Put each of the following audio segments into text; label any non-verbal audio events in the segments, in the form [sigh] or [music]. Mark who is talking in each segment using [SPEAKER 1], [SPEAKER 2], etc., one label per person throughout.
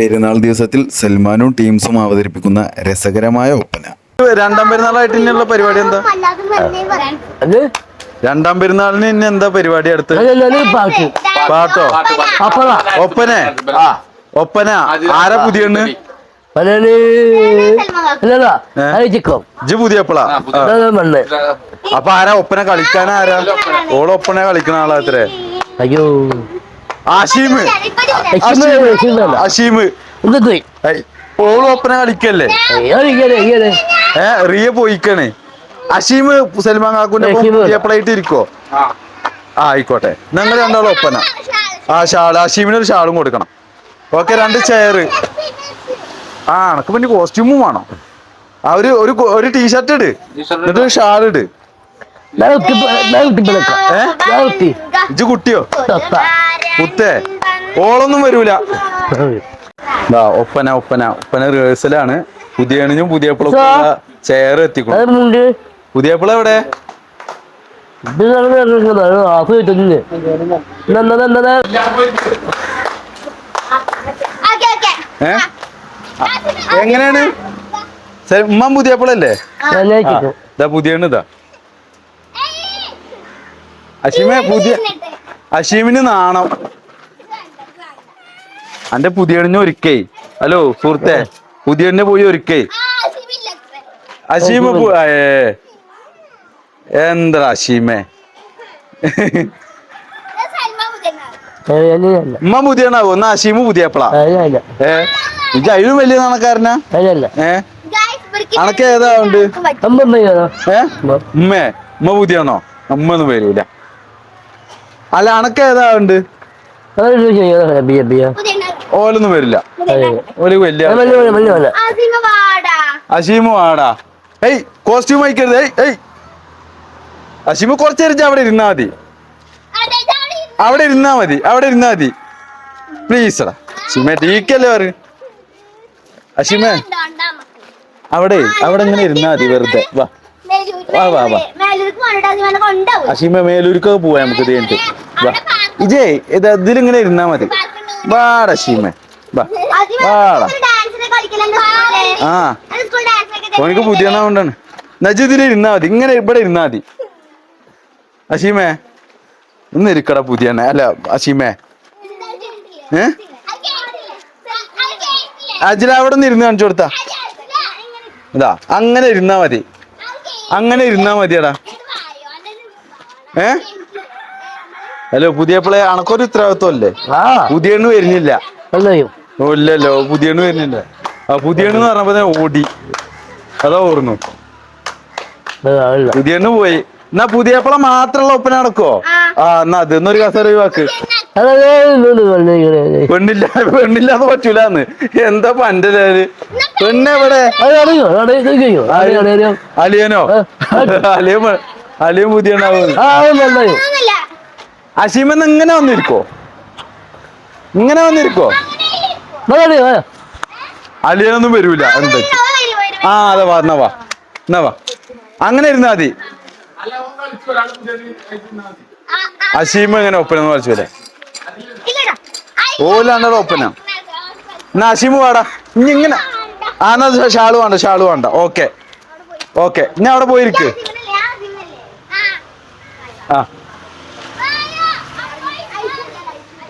[SPEAKER 1] പെരുന്നാൾ ദിവസത്തിൽ സൽമാനും ടീംസും അവതരിപ്പിക്കുന്ന രസകരമായ ഒപ്പന.
[SPEAKER 2] രണ്ടാം പെരുന്നാളായിട്ട് ഇനിയുള്ള പരിപാടി എന്താ?
[SPEAKER 3] അത്
[SPEAKER 2] രണ്ടാം പെരുന്നാളിന് ഇനി എന്താ പരിപാടി അടുത്ത്?
[SPEAKER 3] പാട്ടോ.
[SPEAKER 2] ഒപ്പനെ? ആ. ഒപ്പന? ആരാ
[SPEAKER 3] പുതിയ
[SPEAKER 2] അപ്പൊ ആരാ ഒപ്പന കളിക്കാൻ? ആരാ? ഓൾ ഒപ്പന കളിക്കണ ആളാത്രേ
[SPEAKER 3] അയ്യോ. എന്ത്
[SPEAKER 2] ഏയ്, ഓൾ ഒപ്പന കളിക്കല്ലേ? ഏ റിയ പോയിക്കണേ. അഷീമ് സൽമാൻ കാക്കുന്റെ ഇരിക്കോ? ആ ആയിക്കോട്ടെ. ഞങ്ങൾ രണ്ടാളും ഒപ്പന ആ ഷാൾ അഷീമിന് ഒരു ഷാളും കൊടുക്കണം. ഓക്കെ രണ്ട് ചെയർ ആ എനക്ക് പിന്നെ കോസ്റ്റ്യൂമും വേണം. ആ ഒരു ഒരു ഒരു ടീഷർട്ട് ഇട്. എന്നിട്ട് ഒരു ഷാൾ ഇട്. ഏ? ഇജ്ജ് കുട്ടിയോ? കുത്തേ. ഓളൊന്നും വരൂല. ദാ ഒപ്പന ഒപ്പന. ഒപ്പന റിഹേഴ്സലാണ് പുതിയ ചെയർ എത്തിക്കും.
[SPEAKER 3] പുതിയ മുണ്ട്.
[SPEAKER 2] പുതിയപ്പള എവിടെ? എങ്ങനെയാണ്? ഉമ്മ
[SPEAKER 3] പുതിയ
[SPEAKER 2] ആ,
[SPEAKER 3] ചിക്കോ
[SPEAKER 2] ഇതാ. അഷീമെ പുതിയ അഷീമിന് നാണം. അന്റെ പുതിയണിഞ്ഞ ഒരുക്കേ. ഹലോ സുഹൃത്തെ പുതിയണ്ണിനെ പോയി ഒരുക്കേ. അഷീമ എന്താ അഷീമേ ഉമ്മ പുതിയണാവോ എന്നാ അഷീമ് പുതിയപ്പളാ? ഏ ഇജ്ജ് അതിലും വലിയ നാണക്കാരനാ? ഏ അനക്ക് ഏതാ ഉണ്ട്? ഉമ്മേ ഉമ്മ പുതിയാണോ? ഉമ്മ ഒന്നും വരൂല. അല്ല അണക്ക ഏതാ ഉണ്ട്? ഓലൊന്നും വരില്ല. ഒരു വലിയ അഷീമു ആടാ ഏയ് കോസ്റ്റ്യൂം അയക്കരുത്. ഏയ് ഏയ്. അഷീമു കുറച്ചേരിച്ച് അവിടെ ഇരുന്നാ മതി. അവിടെ ഇരുന്നാ. മതി. അവിടെ ഇരുന്നാ മതി. പ്ലീസ് എടാ. അഷീമേ ടീക്കല്ലേ പറ. അസീമേ. അവിടെ അവിടെ ഇങ്ങനെ ഇരുന്നാ മതി വെറുതെ. വാ. അഷീമ മേലൂർക്കൊക്കെ പോവാ നമുക്ക് കഴിഞ്ഞിട്ട്. വാ. ഇജേ ഇത് ഇതിലിങ്ങനെ ഇരുന്നാ മതി. വാട അസീമ വാടാ. ആ. ഓനിക്ക് പുതിയ കൊണ്ടാണ്. നജിദിൽ ഇരുന്നാ മതി. ഇങ്ങനെ ഇവിടെ ഇരുന്നാ മതി. അഷീമേ ഒന്ന് ഇരിക്കടാ പുതിയ അല്ല അഷീമേ ഏ? അജില അവിടെ നിന്ന് ഇരുന്ന് കാണിച്ചു കൊടുത്താ. ഇതാ അങ്ങനെ ഇരുന്നാ മതി. അങ്ങനെ ഇരുന്നാ മതിയടാ. ഏ? ഹലോ പുതിയ പിള്ളേ അണക്കൊരു ഉത്തരവാദിത്വം അല്ലേ
[SPEAKER 3] ആ
[SPEAKER 2] വരുന്നില്ല.
[SPEAKER 3] അല്ലയോ.
[SPEAKER 2] ഇല്ലല്ലോ പുതിയ വരുന്നില്ല. ആ പുതിയ എന്ന് പറഞ്ഞപ്പോ തന്നെ ഓടി. അതാ ഓർന്നു.
[SPEAKER 3] പുതിയ
[SPEAKER 2] പുതിയണ്ണ് പോയി. എന്നാ പുതിയപ്പള മാത്രമുള്ള ഒപ്പന നടക്കോ ആ. എന്നാ അതൊന്നൊരു കസേര ഒഴിവാക്ക്. പെണ്ണില്ല പെണ്ണില്ലാതെ പറ്റൂലെന്ന്. എന്താ പന്റെ ലേൽ പെണ്ണെവിടെ അലിയനോ? അലിയ
[SPEAKER 3] അലിയൻ പുതിയ
[SPEAKER 2] അശീമെന്ന് ഇങ്ങനെ വന്നിരിക്കോ? ഇങ്ങനെ വന്നിരിക്കോ? അലിയനൊന്നും വരൂല. എന്താ? ആ അതെ വാ എന്നാ വാ. എന്നാ വാ. അങ്ങനെ ഇരുന്നാ മതി. അശീമ എങ്ങനെ ഒപ്പന കളിച്ചു വരെ? ഓലാണ്ടോ ഒപ്പന എന്നാ അശീമ വാടാ. ഇനി ഇങ്ങനെ. ആ എന്നാ ഷാൾ വേണ്ട ഷാൾ വേണ്ട. ഓക്കെ. ഓക്കെ. ഞാൻ അവിടെ പോയിരിക്ക്. ആ.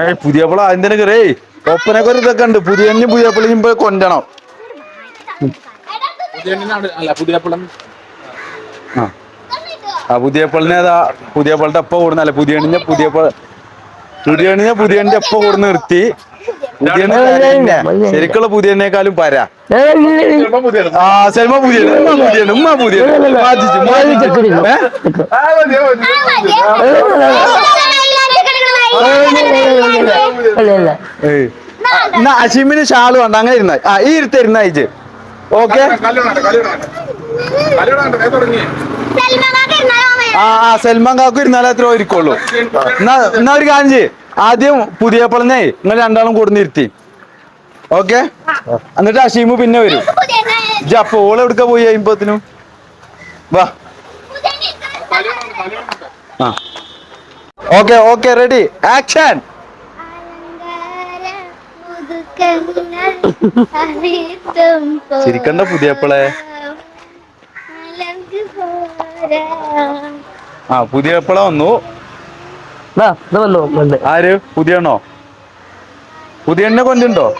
[SPEAKER 2] ഏയ് പുതിയ പിള്ള അതിന്റെ കയറേ ഒപ്പനൊക്കെ ഒരു ഇതൊക്കെ ഉണ്ട്. പുതിയ പുതിയ പിള്ളയും പോയി കൊണ്ടണം. ആ. പുതിയ പള്ളിനെ പുതിയ പള്ളിന്റെ അപ്പ കൂടുന്നല്ലേ പുതിയ പുതിയ പുതിയ പ- പുതിയ പുതിയന്റെ ഒപ്പം കൂടെ നിർത്തി. ശരിക്കുള്ള പുതിയനേക്കാളും പരാ. ആ സെൽമ പുതിയ ഉമ്മ പുതിയ ഉമ്മ പുതിയ എന്നാ അഷിമിന് ഷാൾ വേണ്ട. അങ്ങനെ ഇരുന്ന ആ ഈ ഇരുത്ത ഇരുന്ന അയച്ച് ഓക്കെ? ആ ആ സൽമാൻ കാക്കു ഇരുന്നാലേ അത്ര ഇരിക്കുള്ളൂ എന്നാ എന്നാ ഒരു ചെയ്യ്. ആദ്യം പുതിയ പളന്നേ നിങ്ങൾ രണ്ടാളും കൂടുന്നിരുത്തി ഓക്കെ? എന്നിട്ട് അഷീമു പിന്നെ വരും. ഇജ്ജ് അപ്പൊ ഓൾ എവിടുക്ക പോയി കഴിയുമ്പോത്തിനും വാ. ആ. ഓക്കെ ഓക്കെ റെഡി ആക്ഷൻ ചിരിക്കണ്ട പുതിയപ്പളെ. ആ പുതിയ എപ്പോഴാ വന്നു
[SPEAKER 3] ദാ ഇത് വന്നു വന്ന്
[SPEAKER 2] ആര്? പുതിയണ്ണോ? പുതിയണ്ണെ കൊണ്ടുണ്ടോ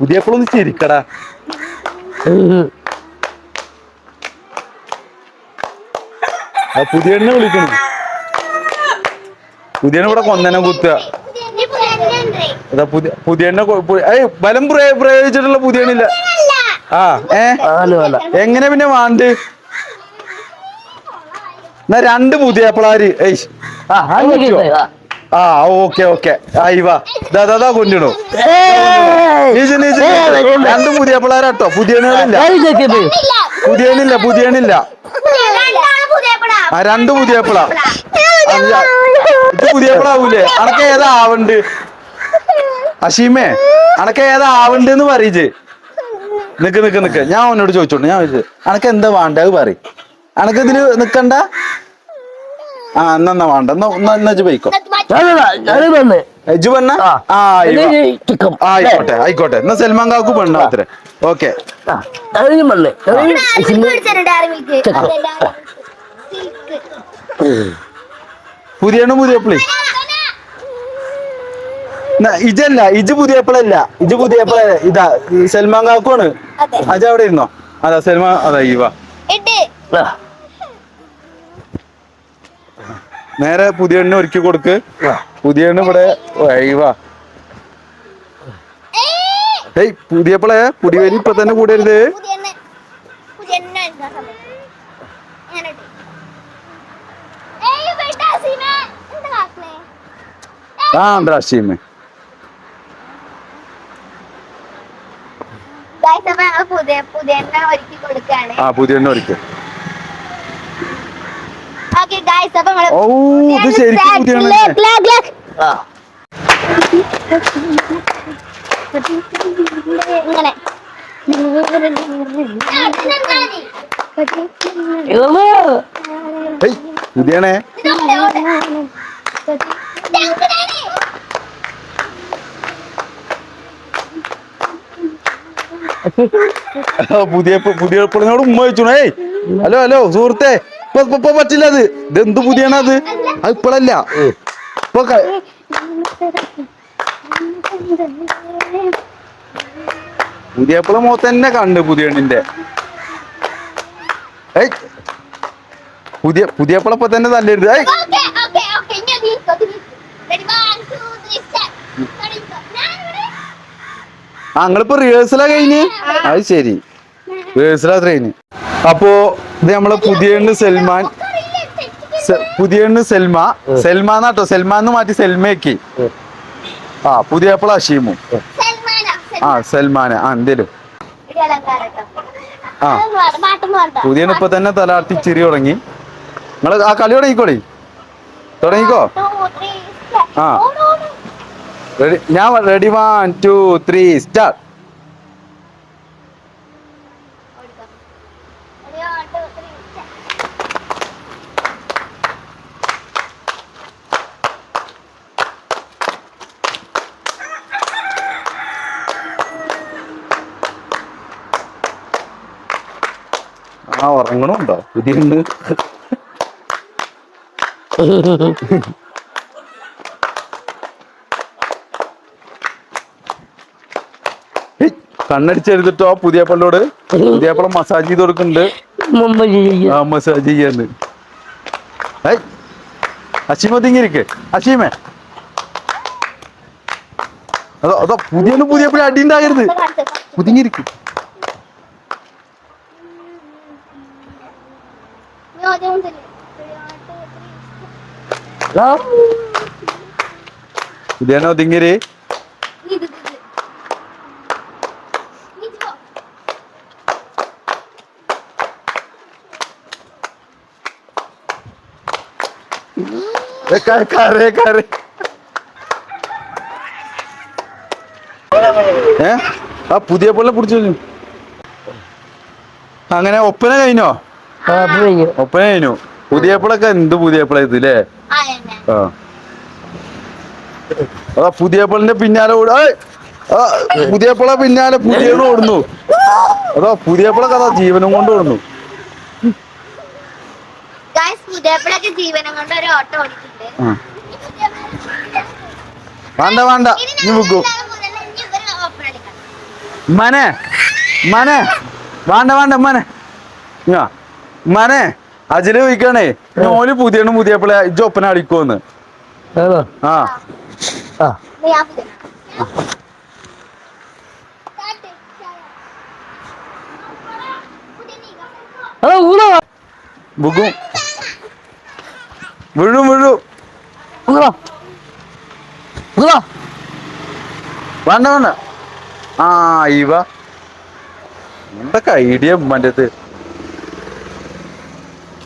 [SPEAKER 2] പുതിയ എപ്പോഴൊന്ന് ചിരിക്കടാ. ആ പുതിയണ്ണെ വിളിക്കണം? പുതിയ ഇവിടെ കൊന്നനെ കുത്തുക. അതാ പുതിയ ഏയ് ബലം പ്രയോ- പ്രയോഗിച്ചിട്ടുള്ള പുതിയണ്ണില്ല ആ ഏ? എങ്ങനെ പിന്നെ വാണ്ട്? എന്നാ രണ്ട് പുതിയ പിള്ളാര് ഏയ്
[SPEAKER 3] ആ. ആ
[SPEAKER 2] ഓക്കെ ഓക്കെ. ആ ഇവ. ദാ രണ്ടും. രണ്ട് പുതിയ പിള്ളേരാട്ടോ
[SPEAKER 3] പുതിയ
[SPEAKER 2] പുതിയണില്ല പുതിയണില്ല. ആ രണ്ട് പുതിയ പിള്ള ഇത് പുതിയ പിള്ളാവൂലേ അനക്ക് ഏതാ ആവണ്ട്? അഷീമേ അനക്ക് ഏതാ ആവണ്ട് എന്ന് പറയിച്ച് നിക്ക് നിക്ക് നിക്ക്. ഞാൻ അവനോട് ചോദിച്ചോണ്ട് ഞാൻ അനക്ക് എന്താ വേണ്ട അത് പറ അനക്ക് ഇതിൽ നിക്കണ്ട? ആ എന്നാ വേണ്ട. എന്നാ എന്നാ വെച്ച് പോയിക്കോ. പെണ്ണ?
[SPEAKER 3] ആ.
[SPEAKER 2] ആയിക്കോട്ടെ ആയിക്കോട്ടെ. എന്നാ സൽമാൻ കാക്കു പെണ്ണ അത്ര. ഓക്കെ.
[SPEAKER 3] പുതിയ
[SPEAKER 2] പുതിയ പുതിയപ്പിളി. ഇജല്ല ഇജ് പുതിയപ്പിളല്ല. ഇജ് പുതിയപ്പിള ഇതാ സൽമാൻ കാക്കുവാണ്.
[SPEAKER 4] അതെ.
[SPEAKER 2] അജ അവിടെ ഇരുന്നോ? അതാ സൽമാ അതാ ഇവ
[SPEAKER 3] ആ
[SPEAKER 2] പുതിയ എണ്ണ ഒരുക്കി കൊടുക്ക്.
[SPEAKER 3] പുതിയ
[SPEAKER 2] എണ്ണ ഇവിടെ വൈവാ ഏയ് പുതിയപ്പിളെ പുതിയവരി ഇപ്പൊ തന്നെ കൂടരുത്. ആ
[SPEAKER 4] പുതിയ പുതിയ കൊടുക്കാണ്.
[SPEAKER 2] ആ പുതിയ ഒരുക്ക്
[SPEAKER 4] ഓക്കെ ഗായ്സ് അപ്പൊ നമ്മൾ
[SPEAKER 2] ഓ ഇത് ശരിക്കും
[SPEAKER 4] ഇങ്ങനെ.
[SPEAKER 2] ഏയ് [laughs] പുതിയ പുതിയ പിള്ളനോട് ഉമ്മ വെച്ചു ഏയ് ഹലോ ഹലോ സുഹൃത്തെ. ഇപ്പൊ പറ്റില്ല അത്. ഇത് എന്ത് പുതിയാണ് അത്? അത് ഇപ്പോഴല്ല ഇപ്പൊ ക- പുതിയ പിള്ള മുഖത്ത് തന്നെ കണ്ട് പുതിയണ്ണിന്റെ ഏയ്. പുതിയ പുതിയ പിള്ള ഇപ്പൊ തന്നെ തല്ലരുത് ഏയ്. ആ നിങ്ങളിപ്പോ റിഹേഴ്സലാ കഴിഞ്ഞ്? അത് ശരി. റിഹേഴ്സലാ ട്രെയിന് അപ്പോ ഇത് നമ്മളെ പുതിയണ്ണ് സൽമാൻ. പുതിയ സെൽമ. സെൽമ എന്നാട്ടോ എന്ന് മാറ്റി സെൽമയ്ക്ക്. ആ പുതിയ അപ്പള ആ. സൽമാന്. ആ എന്തേലും. ആ. പുതിയ. ഇപ്പൊ തന്നെ തലാർത്തി ചിരി തുടങ്ങി. നിങ്ങൾ ആ കളി തുടങ്ങിക്കോളി. തുടങ്ങിക്കോ. ആ. റെഡി ഞാൻ ready one two three start ഉറങ്ങണുണ്ടോ പുതിയ കണ്ണടിച്ചെടുത്തിട്ടോ പുതിയ പള്ളോട് പുതിയ പള്ളം മസാജ് ചെയ്ത് കൊടുക്കുന്നുണ്ട്. ആ മസാജ് ചെയ്യാന്ന്. ഏയ് അശീമ തിങ്ങിരിക്കേ അശീമേ. അതോ അതോ പുതിയ പുതിയ അടി ഉണ്ടാകരുത്. പുതിങ്ങിരിക്കും തിങ്ങിരി
[SPEAKER 4] ഇത്, ഇത്, ഇത്. ഇരിക്കോ.
[SPEAKER 2] ഏ, ആ പുതിയ പോലെ പിടിച്ചു അങ്ങനെ ഒപ്പന കഴിഞ്ഞു ഒപ്പന കഴിഞ്ഞു. പുതിയ പിള്ളൊക്കെ എന്ത് പുതിയ പിള്ള ഇത് ല്ലേ?
[SPEAKER 4] ആ
[SPEAKER 2] അതാ പുതിയ പിള്ളിന്റെ പിന്നാലെ ഓടും! ആ, പിന്നാലെ പുതിയ ഓടുന്നു. അതാ പുതിയ പിള്ള കഥ ജീവനും കൊണ്ട് ഓടുന്നു.
[SPEAKER 4] ജീവനം കൊണ്ട് ഒരു ഓട്ടം
[SPEAKER 2] ആ. വേണ്ട വേണ്ട. നീ
[SPEAKER 4] വിൽക്കൂ
[SPEAKER 2] മനെ മനെ. വേണ്ട വേണ്ട മനെ. ഞാ മനെ അജിൽ ചോദിക്കണേ ഓൽ പുതിയ പുതിയ പിള്ളേ ഇജ്ജ് ഒപ്പന ആ. ബുക്കും വീഴും വേണ്ട വേണ്ട. ആ ഇവ. എന്തൊക്കെ ഐഡിയ മറ്റേത്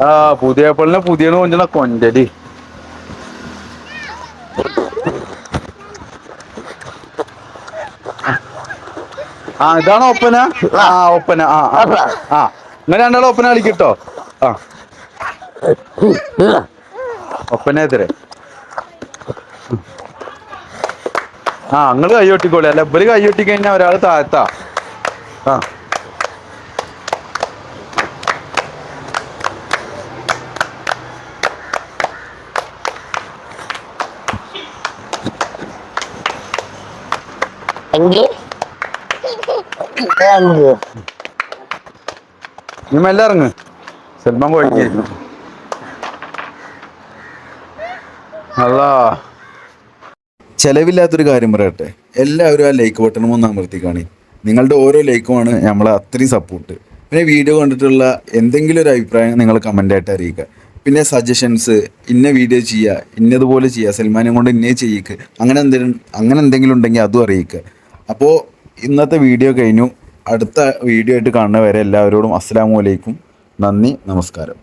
[SPEAKER 2] ആ പുതിയ പള്ളിനെ പുതിയ കൊഞ്ചണ കൊണ്ടടി ആ ഇതാണ് ഒപ്പന? ആ ഒപ്പന ആ ആ, ആ. ഇങ്ങനെ രണ്ടാളും ഒപ്പന കളിക്കട്ടോ? ആ. ഒപ്പന എതിരെ ആ നിങ്ങൾ കൈയൊട്ടിക്കോളി അല്ല ഇവർ കൈയൊട്ടി കഴിഞ്ഞാൽ ഒരാൾ താഴ്ത്താ. ആ.
[SPEAKER 3] എങ്കിൽ എങ്കിൽ
[SPEAKER 2] നീ മെല്ലെ ഇറങ്ങ്. സൽമാൻ പോയിരിക്കുന്നു അല്ലാ
[SPEAKER 1] ചെലവില്ലാത്തൊരു കാര്യം പറയട്ടെ. എല്ലാവരും ആ ലൈക്ക് ബട്ടണും ഒന്ന് അമർത്തിക്കാണി നിങ്ങളുടെ ഓരോ ലൈക്കുമാണ് നമ്മളെ അത്രയും സപ്പോർട്ട് പിന്നെ വീഡിയോ കണ്ടിട്ടുള്ള എന്തെങ്കിലും ഒരു അഭിപ്രായം നിങ്ങൾ കമന്റായിട്ട് അറിയിക്കുക. പിന്നെ സജഷൻസ് ഇന്ന വീഡിയോ ചെയ്യുക ഇന്നതുപോലെ ചെയ്യുക സൽമാനെ കൊണ്ട് ഇന്നേ ചെയ്യിക്ക്. അങ്ങനെ എന്തെങ്കിലും അങ്ങനെ എന്തെങ്കിലും ഉണ്ടെങ്കിൽ അതും അറിയിക്കുക. അപ്പോൾ ഇന്നത്തെ വീഡിയോ കഴിഞ്ഞു. അടുത്ത വീഡിയോ ആയിട്ട് കാണുന്നവരെ എല്ലാവരോടും അസ്സാം വലൈക്കും നന്ദി നമസ്കാരം.